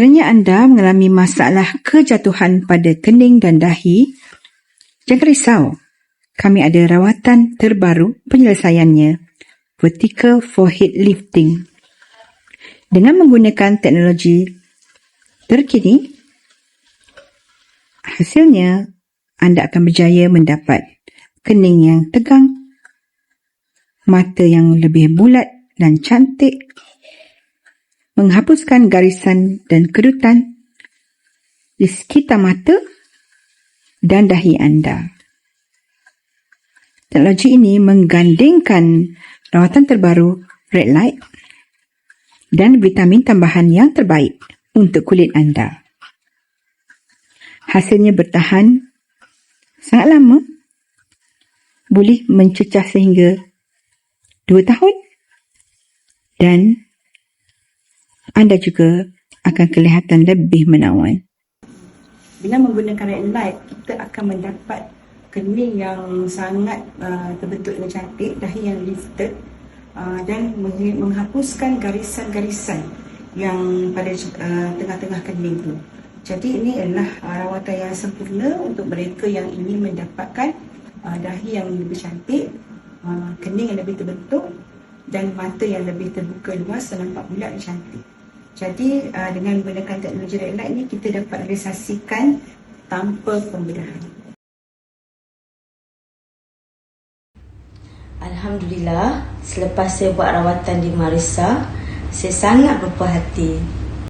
Sekiranya anda mengalami masalah kejatuhan pada kening dan dahi, jangan risau. Kami ada rawatan terbaru penyelesaiannya, vertical forehead lifting. Dengan menggunakan teknologi terkini, hasilnya anda akan berjaya mendapat kening yang tegang, mata yang lebih bulat dan cantik, menghapuskan garisan dan kerutan di sekitar mata dan dahi anda. Teknologi ini menggandingkan rawatan terbaru red light dan vitamin tambahan yang terbaik untuk kulit anda. Hasilnya bertahan sangat lama. Boleh mencecah sehingga 2 tahun. Dan anda juga akan kelihatan lebih menawan. Bila menggunakan red light, kita akan mendapat kening yang sangat uh, terbentuk dengan cantik, dahi yang lifted uh, dan meng- menghapuskan garisan-garisan yang pada uh, tengah-tengah kening tu. Jadi ini adalah uh, rawatan yang sempurna untuk mereka yang ingin mendapatkan uh, dahi yang lebih cantik, uh, kening yang lebih terbentuk dan mata yang lebih terbuka luas dan nampak bulat dan cantik. Jadi uh, dengan menggunakan teknologi red light ni kita dapat realisasikan tanpa pembedahan. Alhamdulillah, selepas saya buat rawatan di Marisa, saya sangat berpuas hati